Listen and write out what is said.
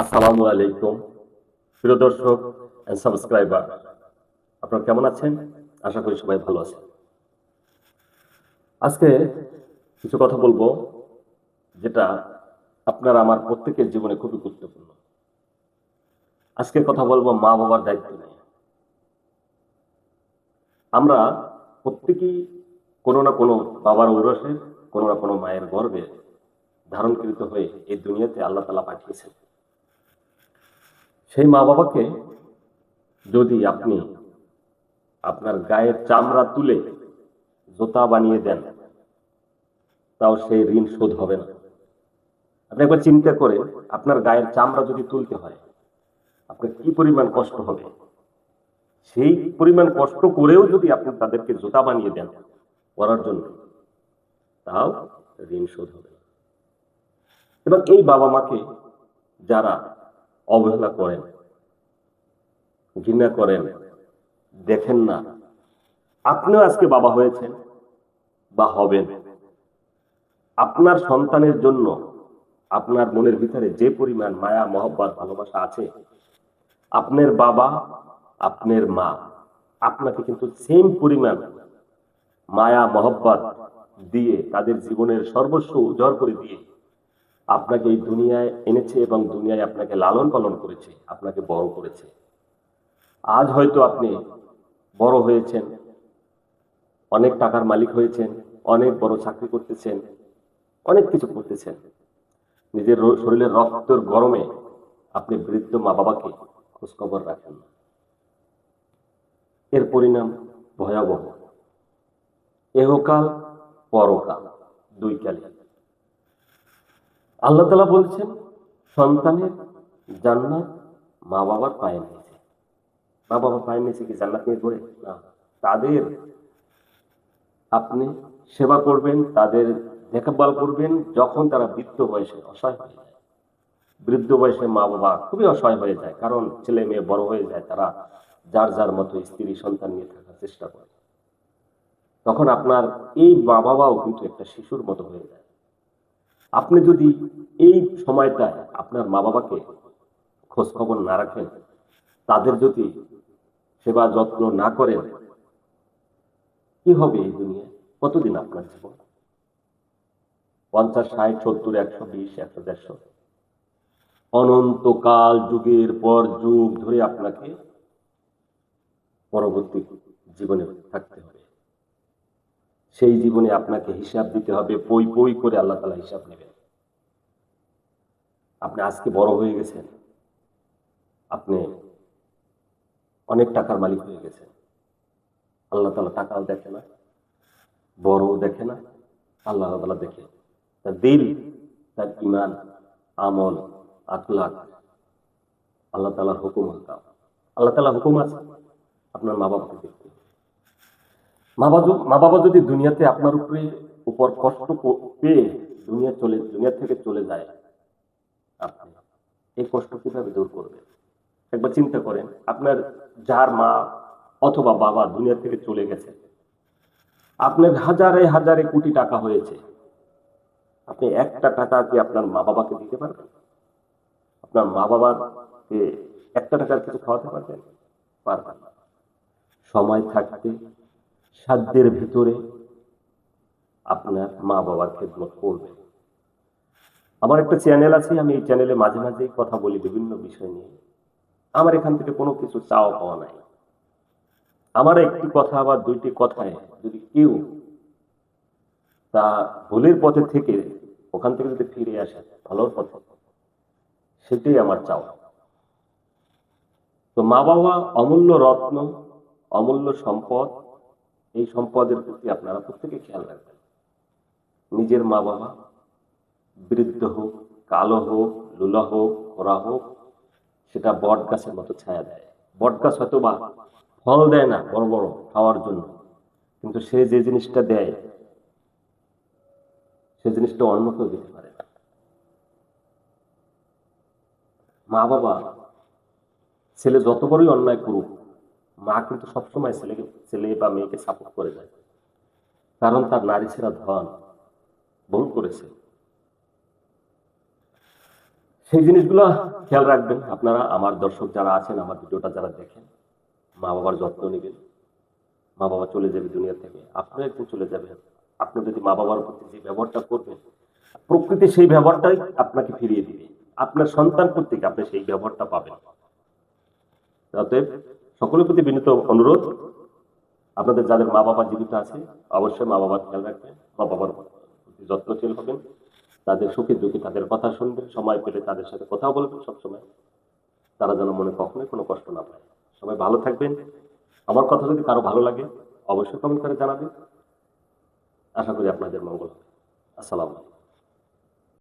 আসসালামু আলাইকুম, প্রিয় দর্শক এন্ড সাবস্ক্রাইবার আপনারা কেমন আছেন? আশা করি সবাই ভালো আছেন। আজকে কিছু কথা বলব যেটা আপনার আমার প্রত্যেকের জীবনে খুবই গুরুত্বপূর্ণ। আজকে কথা বলব মা বাবার দায়িত্ব নিয়ে। আমরা প্রত্যেকেই কোনো না কোনো বাবার ঔরসে কোনো না কোনো মায়ের গর্বে ধারণকৃত হয়ে এই দুনিয়াতে আল্লাহ তালা পাঠিয়েছেন। সেই মা বাবাকে যদি আপনি আপনার গায়ের চামড়া তুলে জোতা বানিয়ে দেন, তাও সেই ঋণ শোধ হবে না আপনি একবার চিন্তা করে আপনার গায়ের চামড়া যদি তুলতে হয়, আপনার কি পরিমাণ কষ্ট হবে সেই পরিমাণ কষ্ট করেও যদি আপনি তাদেরকে জোতা বানিয়ে দেন করার জন্য, তাও ঋণ শোধ হবে। এবং এই বাবা মাকে যারা অবহেলা করেন, ঘৃণা করেন, দেখেন না। আপনিও আজকে বাবা হয়েছেন বা হবেন। আপনার সন্তানের জন্য আপনার মনের ভিতরে যে পরিমাণ মায়া, মহব্বত, ভালোবাসা আছে, আপনার বাবা, আপনার মা, আপনাকে কিন্তু সেম পরিমাণ মায়া, মহব্বত দিয়ে তাদের জীবনের সর্বস্ব উজাড় করে দিয়ে আপনাকে এই দুনিয়ায় এনেছে এবং দুনিয়ায় আপনাকে লালন পালন করেছে, আপনাকে বড় করেছে। আজ হয়তো আপনি বড় হয়েছেন, অনেক টাকার মালিক হয়েছেন, অনেক বড় চাকরি করতেছেন, অনেক কিছু করতেছেন। নিজের শরীরের রক্তের গরমে আপনি বৃদ্ধ মা বাবাকে খোঁজখবর রাখেন এর পরিণাম ভয়াবহ। এহকাল পরকাল, দুই কালে। আল্লাহ তালা বলছেন, সন্তানের জান্নাত মা বাবার পায়ে নিয়েছে মা বাবার পায়ে নিয়েছে কি জান্নাত নিয়ে ঘুরে না। তাদের আপনি সেবা করবেন, তাদের দেখভাল করবেন, যখন তারা বৃদ্ধ বয়সে অসহায় হয়ে যায়। বৃদ্ধ বয়সে মা বাবা খুবই অসহায় হয়ে যায়, কারণ ছেলে মেয়ে বড় হয়ে যায়, তারা যার যার মতো স্ত্রী সন্তান নিয়ে থাকার চেষ্টা করে। তখন আপনার এই মা বাবাও কিন্তু একটা শিশুর মতো হয়ে যায়। আপনি যদি এই সময়টায় আপনার মা বাবাকে খোঁজ খবর না রাখেন, তাদের যদি সেবা যত্ন না করেন, কি হবে এই দুনিয়া কতদিন আপনার জীবন? পঞ্চাশ, ষাট, সত্তর, একশো, বিশ, একশো, দেড়শো। অনন্তকাল, যুগের পর যুগ ধরে আপনাকে পরবর্তী জীবনে থাকতে হবে। সেই জীবনে আপনাকে হিসাব দিতে হবে পই পই করে আল্লাহ তালা হিসাব নেবেন। আপনি আজকে বড় হয়ে গেছেন। আপনি অনেক টাকার মালিক হয়ে গেছেন। আল্লাহ তালা টাকাও দেখে না, বড়ও দেখে না, আল্লাহ তালা দেখে। তার দিল, তার ইমান আমল আখলাক আল্লাহ তালার হুকুম হতাম আল্লাহ তালা হুকুম আছে, আপনার মা বাবাকে দেখতে। মা বাবা মা বাবা যদি দুনিয়াতে আপনার উপরে উপর কষ্ট পেয়ে দুনিয়া চলে, দুনিয়া থেকে চলে যায়, আপনি এই কষ্ট কীভাবে দূর করবেন? একবার চিন্তা করেন, আপনার যার মা অথবা বাবা দুনিয়া থেকে চলে গেছে, আপনার হাজারে হাজারে কোটি টাকা হয়েছে, আপনি একটা টাকা কি আপনার মা বাবাকে দিতে পারবেন? আপনার মা বাবাকে একটা টাকার কিছু খাওয়াতে পারবেন? পারবেন সময় থাকতে সাধ্যের ভিতরে আপনার মা বাবার খেদমত করবেন আমার একটা চ্যানেল আছে, আমি এই চ্যানেলে মাঝে মাঝে কথা বলি বিভিন্ন বিষয় নিয়ে। আমার এখান থেকে কোনো কিছু চাওয়া পাওয়া নাই। আমার একটি কথা বা দুইটি কথায় যদি কেউ তা ভুলের পথে থেকে ওখান থেকে যদি ফিরে আসে, ভালোর পথে, সেটাই আমার চাওয়া। তো মা বাবা অমূল্য রত্ন, অমূল্য সম্পদ এই সম্পদের প্রতি আপনারা প্রত্যেকে খেয়াল রাখবেন। নিজের মা বাবা বৃদ্ধ হোক, কালো হোক, লুলা হোক খোরা হোক, সেটা বট গাছের মতো ছায়া দেয়। বট গাছ হয়তো বা ফল দেয় না, বড় বড় খাওয়ার জন্য, কিন্তু সে যে জিনিসটা দেয়, সে জিনিসটা অন্য কেউ দিতে পারে না। মা বাবা ছেলে যত বড়ই অন্যায় করুক মা কিন্তু সবসময় ছেলেকে, ছেলে বা মেয়েকে সাপোর্ট করে যায়। কারণ তার নারী ছেড়া ধন, ভুল করেছে। সেই জিনিসগুলো খেয়াল রাখবেন। আপনারা, আমার দর্শক যারা আছেন, আমার ভিডিওটা যারা দেখেন মা বাবার যত্ন নেবেন। মা বাবা চলে যাবে দুনিয়া থেকে। আপনিও একটু চলে যাবেন। আপনি যদি মা বাবার প্রতি যে ব্যবহারটা করবেন, প্রকৃতি সেই ব্যবহারটাই আপনাকে ফিরিয়ে দিবে। আপনার সন্তান কর্তৃক আপনি সেই ব্যবহারটা পাবেন। অতএব সকলের প্রতি বিনীত অনুরোধ। আপনাদের যাদের মা বাবা জীবিত আছে, অবশ্যই মা বাবার খেয়াল রাখবেন। মা বাবার প্রতি যত্নশীল হবেন। তাদের সুখে দুঃখে তাদের কথা শুনবেন। সময় পেলে তাদের সাথে কথা বলবেন সবসময়। তারা যেন মনে কখনোই কোনো কষ্ট না পায়। সবাই ভালো থাকবেন। আমার কথা যদি কারও ভালো লাগে, অবশ্যই কমেন্ট করে জানাবেন। আশা করি আপনাদের মঙ্গল আসসালামু আলাইকুম।